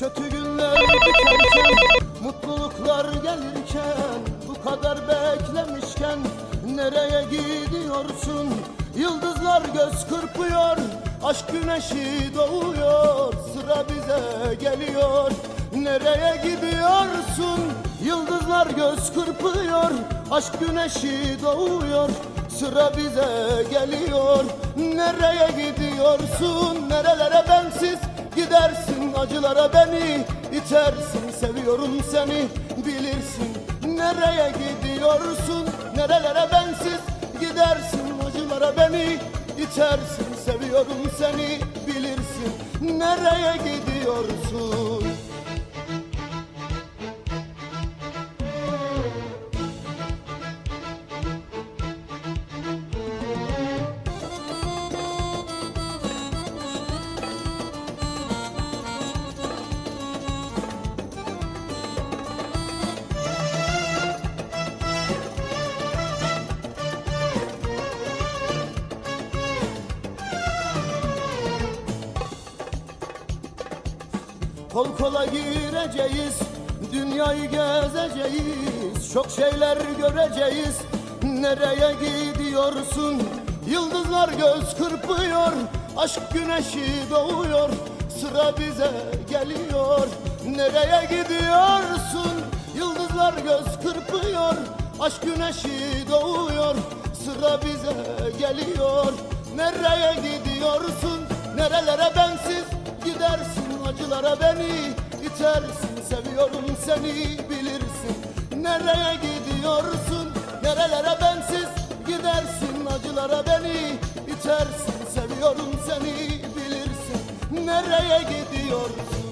Kötü günler biterken Mutluluklar gelirken Bu kadar beklemişken Nereye gidiyorsun? Yıldızlar göz kırpıyor Aşk güneşi doğuyor Sıra bize geliyor. Nereye gidiyorsun? Yıldızlar göz kırpıyor Aşk güneşi doğuyor Sıra bize geliyor. Nereye gidiyorsun? Nerelere bensiz Gidersin acılara beni itersin Seviyorum seni. Bilirsin Nereye gidiyorsun Nerelere bensiz. Gidersin acılara beni itersin Seviyorum seni. Bilirsin Nereye gidiyorsun Kol kola gireceğiz Dünyayı gezeceğiz Çok şeyler göreceğiz. Nereye gidiyorsun? Yıldızlar göz kırpıyor Aşk güneşi doğuyor Sıra bize geliyor. Nereye gidiyorsun? Yıldızlar göz kırpıyor Aşk güneşi doğuyor Sıra bize geliyor. Nereye gidiyorsun? Nerelere bensiz acılara beni itersin Seviyorum seni bilirsin. Nereye gidiyorsun? Nerelere bensiz gidersin? Acılara beni itersin Seviyorum seni bilirsin. Nereye gidiyorsun